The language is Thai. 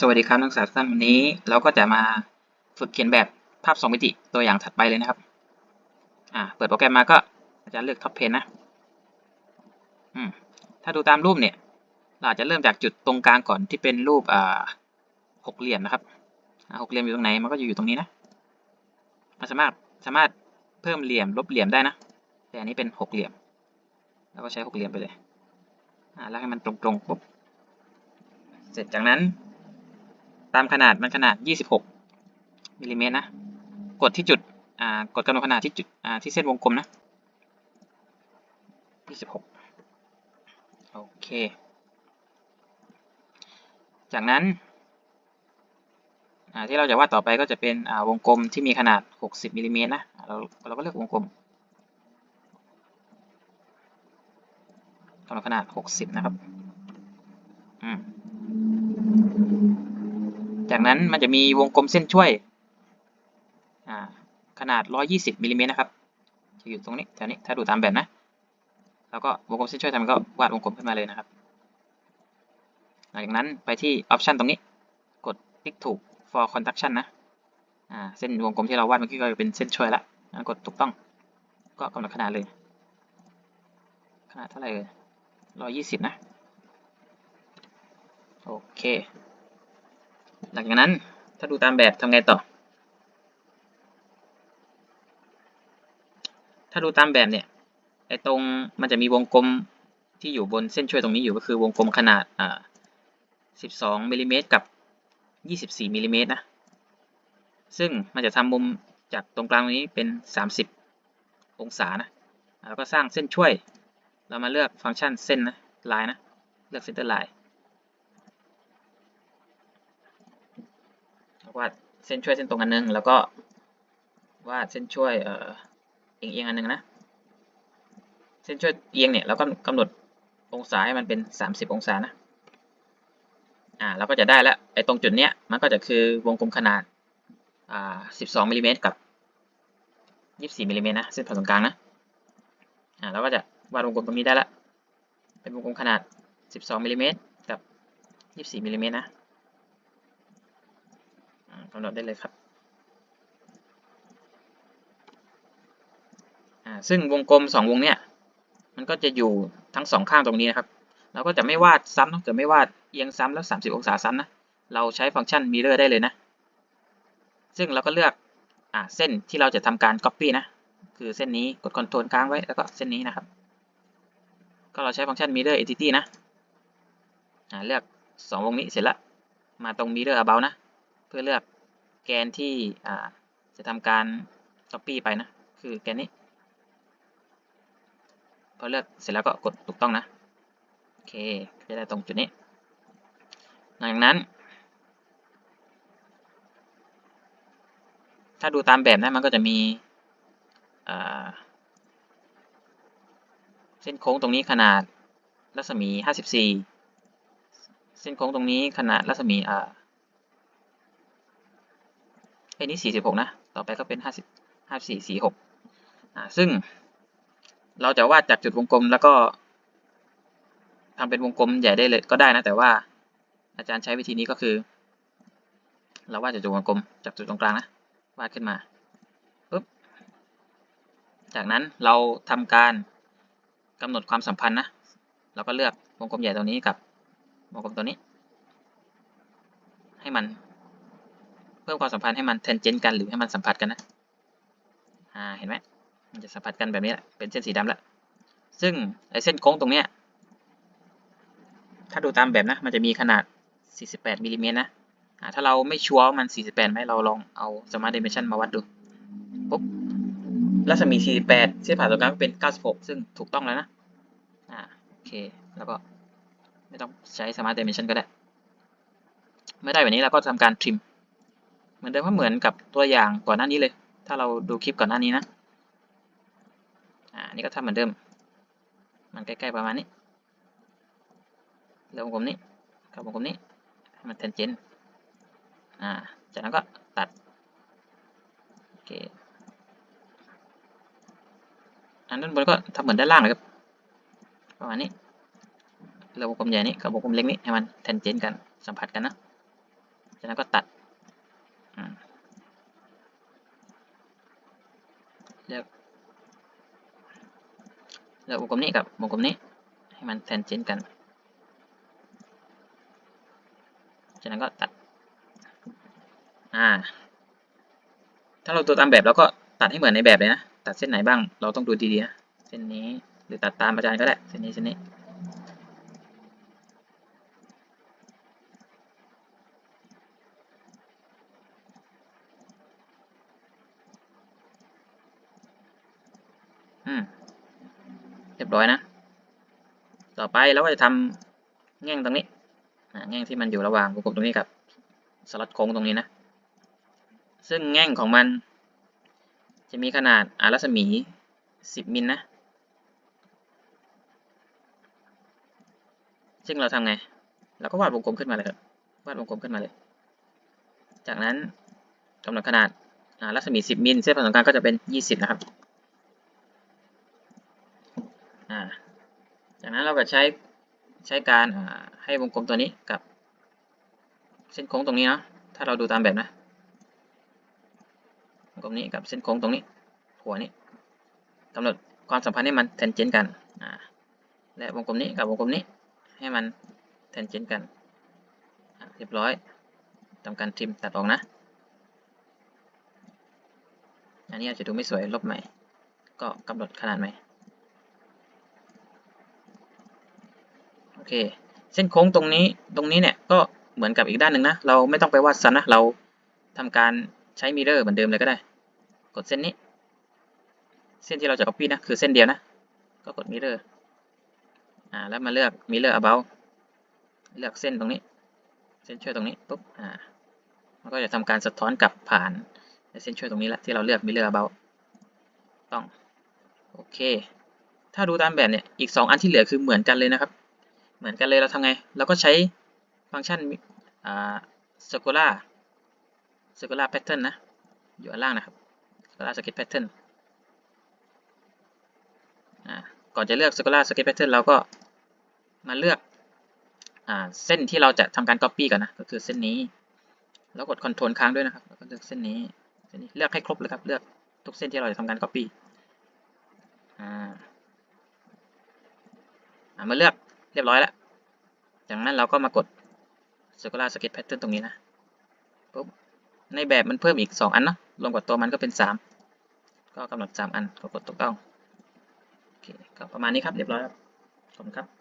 สวัสดีครับนักศึกษาท่านวันนี้ เราก็จะมาฝึกเขียนแบบภาพสองมิติตัวอย่างถัดไปเลยนะครับ อ่า เปิดโปรแกรมมาก็อาจารย์เลือกท็อปเพนนะ อืม ถ้าดูตามรูปเนี่ย เราจะเริ่มจากจุดตรงกลางก่อนที่เป็นรูปอ่าหกเหลี่ยมนะครับอ่าหกเหลี่ยมอยู่ตรงไหนมันก็อยู่ตรงนี้นะมันสามารถสามารถเพิ่มเหลี่ยมลบเหลี่ยมได้นะ แต่อันนี้เป็นหกเหลี่ยม แล้วก็ใช้หกเหลี่ยมไปเลย อ่าแล้วให้มันตรงๆปุ๊บ เสร็จจากนั้น ตามขนาดมันขนาด 26มิลลิเมตรนะ กดที่จุดกดกำหนดขนาดที่จุดที่เส้นวงกลมนะ 26 โอเค จากนั้นที่เราจะวาดต่อไปก็จะเป็นวงกลมที่มีขนาด 60มิลลิเมตรนะเราเราก็เลือกวงกลมกำหนดขนาด 60 นะครับ อืม จากนั้นมันจะมีวงกลมเส้นช่วยอ่าขนาด 120มิลลิเมตรนะครับจะอยู่ตรงนี้แถวนี้ถ้าดูตามแบบนะ แล้วก็วงกลมเส้นช่วยทำก็วาดวงกลมขึ้นมาเลยนะครับ หลังจากนั้นไปที่ออปชันตรงนี้ กดคลิกถูก for construction นะอ่าเส้นวงกลมที่เราวาดเมื่อกี้ก็เป็นเส้นช่วยละกดถูกต้อง ก็กำหนดขนาดเลย ขนาดเท่าไหร่เอ่ย120นะ โอเค หลังจากนั้นถ้าดูตามแบบทำไงต่อ ถ้าดูตามแบบเนี่ยไอ้ตรงมันจะมีวงกลมที่อยู่บนเส้นช่วยตรงนี้อยู่ก็คือวงกลมขนาดอ่า12มิลลิเมตรกับ 24มิลลิเมตรนะ ซึ่งมันจะทำมุมจากตรงกลางตรงนี้เป็น 30 องศานะ แล้วก็สร้างเส้นช่วย เรามาเลือกฟังก์ชันเส้นนะลายนะ เลือกเซนเตอร์ไลน์ วาดเส้นช่วยเส้นตรงอันนึง แล้วก็วาดเส้นช่วยเอ่อเอียงเอียงอันนึงนะ เส้นช่วยเอียงเนี่ยเราก็กำหนดองศาให้มันเป็น 30 องศานะ อ่าเราก็จะได้แล้วไอ้ตรงจุดเนี้ยมันก็จะคือวงกลมขนาดอ่า12มิลลิเมตรกับ24มิลลิเมตรนะเส้นผ่านตรงกลางนะอ่าเราก็จะวาดวงกลมตรงนี้ได้ละเป็นวงกลมขนาด 12มิลลิเมตรกับ 24มิลลิเมตรนะ กำหนดได้เลยครับ ซึ่งวงกลมสองวงเนี้ยมันก็จะอยู่ทั้งสองข้างตรงนี้นะครับ เราก็จะไม่วาดซ้ำนะจะไม่วาดเอียงซ้ำแล้ว 30 องศาซ้ำนะ เราใช้ฟังก์ชัน mirror ได้เลยนะ ซึ่งเราก็เลือกอเส้นที่เราจะทำการ copy นะ คือเส้นนี้กด control ค้างไว้แล้วก็เส้นนี้นะครับ ก็เราใช้ฟังก์ชัน mirror entity นะเลือกสองวงนี้เสร็จละมาตรง mirror about นะ เพื่อเลือกแกนที่อ่าจะทำการ copy ไปนะ คือแกนนี้ พอเลือกเสร็จแล้วก็กดถูกต้องนะ โอเคจะได้ตรงจุดนี้ หลังจากนั้น ถ้าดูตามแบบนะมันก็จะมีเส้นโค้งตรงนี้ขนาดรัศมี 54 เส้นโค้งตรงนี้ขนาดรัศมีอ่า อันนี้ 46 นะ ต่อไปก็เป็น 50 54 46อ่าซึ่งเราจะวาดจากจุดวงกลมแล้วก็ทำเป็นวงกลมใหญ่ได้เลยก็ได้นะ แต่ว่าอาจารย์ใช้วิธีนี้ก็คือ เราวาดจากจุดวงกลมจากจุดตรงกลางนะ วาดขึ้นมาปุ๊บจากนั้นเราทำการกำหนดความสัมพันธ์นะ เราก็เลือกวงกลมใหญ่ตัวนี้กับวงกลมตัวนี้ ให้มัน พิ่มความสัมพันธ์ให้มันแทนเจนกันหรือให้มันสัมผัสกันนะ อ่า เห็นไหมมันจะสัมผัสกันแบบนี้แหละ เป็นเส้นสีดำแล้ว ซึ่งไอ้เส้นโค้งตรงเนี้ย ถ้าดูตามแบบนะ มันจะมีขนาด 48มิลลิเมตรนะ อ่า ถ้าเราไม่ชัวร์มัน 48ไหมเราลองเอา Smart Dimension มาวัดดูปุ๊บรัศมี 48 เส้นผ่านตรงกลางเป็น 96 ซึ่งถูกต้องแล้วนะ อ่า โอเค แล้วก็ไม่ต้องใช้ Smart Dimension ก็ได้ เมื่อได้แบบนี้เราก็ทำการ trim เหมือนเดิมก็เหมือนกับตัวอย่างก่อนหน้านี้เลย ถ้าเราดูคลิปก่อนหน้านี้นะอ่านี่ก็ทำเหมือนเดิม มันใกล้ๆประมาณนี้แล้ววงกลมนี้กับวงกลมนี้ให้มันแทนเจนอ่าจากนั้นก็ตัดโอเคอันด้านบนก็ทำเหมือนด้านล่างเลยครับประมาณนี้แล้ววงกลมใหญ่นี้กับวงกลมเล็กนี้ให้มันแทนเจนกันสัมผัสกันนะจากนั้นก็ตัดอืม เลือกเลือกวงกลมนี้กับวงกลมนี้ ให้มันแทนเจนกัน จากนั้นก็ตัด อ่า ถ้าเราตัวตามแบบเราก็ตัดให้เหมือนในแบบเลยนะ ตัดเส้นไหนบ้าง เราต้องดูดีๆนะ เส้นนี้ หรือตัดตามอาจารย์ก็ได้ เส้นนี้ เส้นนี้ อืม เรีย บร้อยนะ ต่อไปเราก็จะทำแง่งตรงนี้แง่งที่มันอยู่ระหว่างวงกลมตรงนี้กับสล็อตโค้งตรงนี้นะ ซึ่งแง่งของมัน จะมีขนาดอารัศมี 10 มิลนะ ซึ่งเราทำไง เราก็วาดวงกลมขึ้นมาเลยครับ วาดวงกลมขึ้นมาเลย จากนั้นกำหนดขนาดอารัศมี 10 มิล เส้นผ่านศูนย์กลางก็จะเป็น 20 นะครับ อ่าจากนั้นเราก็ใช้ใช้การให้วงกลมตัวนี้กับเส้นโค้งตรงนี้เนาะถ้าเราดูตามแบบนะวงกลมนี้กับเส้นโค้งตรงนี้หัวนี้กำหนดความสัมพันธ์ให้มันแทนเจนกันและวงกลมนี้กับวงกลมนี้ให้มันแทนเจนกันเรียบร้อยทำการทิมตัดออกนะอันนี้อาจจะดูไม่สวยลบใหม่ ก็กำหนดขนาดใหม่ โอเค เส้นโค้งตรงนี้ตรงนี้เนี่ยก็เหมือนกับอีกด้านหนึ่งนะ เราไม่ต้องไปวาดซ้ำนะ เราทำการใช้มิเรอร์เหมือนเดิมเลยก็ได้ กดเส้นนี้ เส้นที่เราจะ copy นะ คือเส้นเดียวนะ ก็กดมิเรอร์อ่า แล้วมาเลือกมิเรอร์ about เลือกเส้นตรงนี้ เส้นช่วยตรงนี้ปุ๊บ อ่า มันก็จะทำการสะท้อนกลับผ่านเส้นช่วยตรงนี้ละที่เราเลือกมิเรอร์ about ต้อง โอเค ถ้าดูตามแบบเนี่ย อีก 2 อันที่เหลือคือเหมือนกันเลยนะครับ เหมือนกันเลยเราทำไง เราก็ใช้ฟังก์ชันอ่า circular circular pattern นะ อยู่อันล่างนะครับ circular sketch pattern ก่อนจะเลือก circular sketch pattern เราก็มาเลือกอเส้นที่เราจะทำการ copy ก่อนนะ ก็คือเส้นนี้ แล้วกด control ค้างด้วยนะครับ แล้วก็เลือกเส้นนี้เส้นนี้ เลือกให้ครบเลยครับ เลือกทุกเส้นที่เราจะทำการ copy อ่ามาเลือก เรียบร้อยแล้วจากนั้นเราก็มากด circular sketch pattern ตรงนี้นะปุ๊บในแบบมันเพิ่มอีก 2 อันเนาะรวมกับตัวมันก็เป็น 3 ก็กำหนด 3 อันก็กดถูกต้องโอเคก็ประมาณนี้ครับเรียบร้อยครับขอบคุณครับ